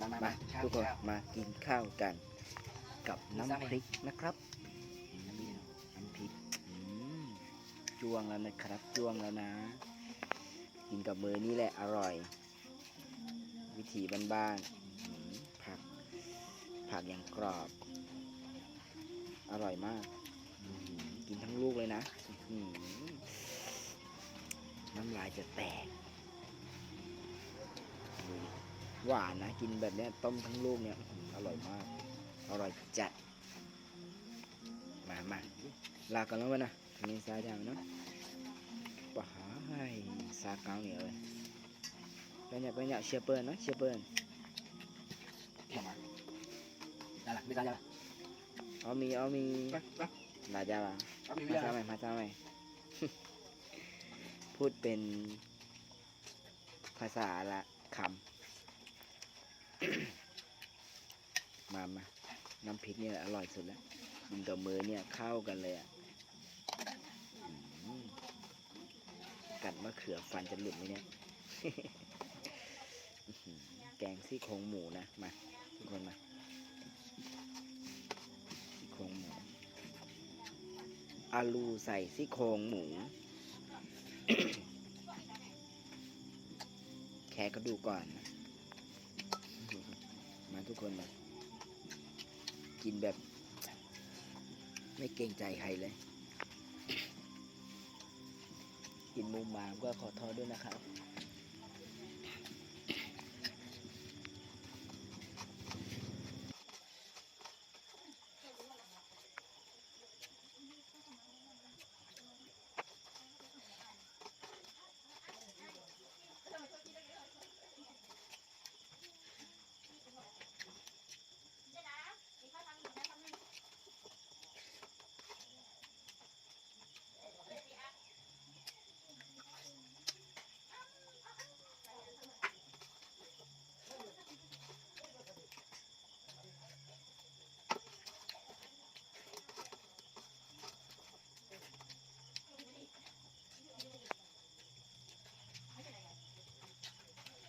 มามามาข้าวทุกคนข้าวมากินข้าวกัน กับมีน้ำไส้พริกนะครับน้ำพริกน้ำพริกอืมจวงแล้วนะครับจวงแล้วนะ กินกับมือนี่แหละอร่อย วิถีบ้านๆอืมผักผักอย่างกรอบ อร่อยมากอื้อหือกินทั้งลูกเลยนะอื้อหือน้ำลายจะแตก หวานนะ กินแบบเนี้ยต้มทั้งลูกเนี่ยอื้อหืออร่อยมาก อร่อยจัด มามาลากันแล้ววะนะมีซาจางเนาะป่าให้ซาเกาเนี่ยเลย banyak banyak siapa no siapa มามาได้ละไม่ได้ละ Omi Omi ไปไปลาจาละเอามีมาเวลาทำไมมาทำไมพูดเป็นภาษาละคำ มามาน้ำพริกเนี่ยอร่อยสุดแล้วกินกับมือเนี่ยเข้ากันเลยอะกัดมะเขือฟันจะหลุดไหมเนี่ยแกงซี่โครงหมูนะมาทุกคนมาซี่โครงหมูอาลูใส่ซี่โครงหมู แค่กระดูก่อนนะมาทุกคนมา กินแบบ ไม่เกรงใจใครเลย กินมุมมามก็ขอโทษด้วยนะครับ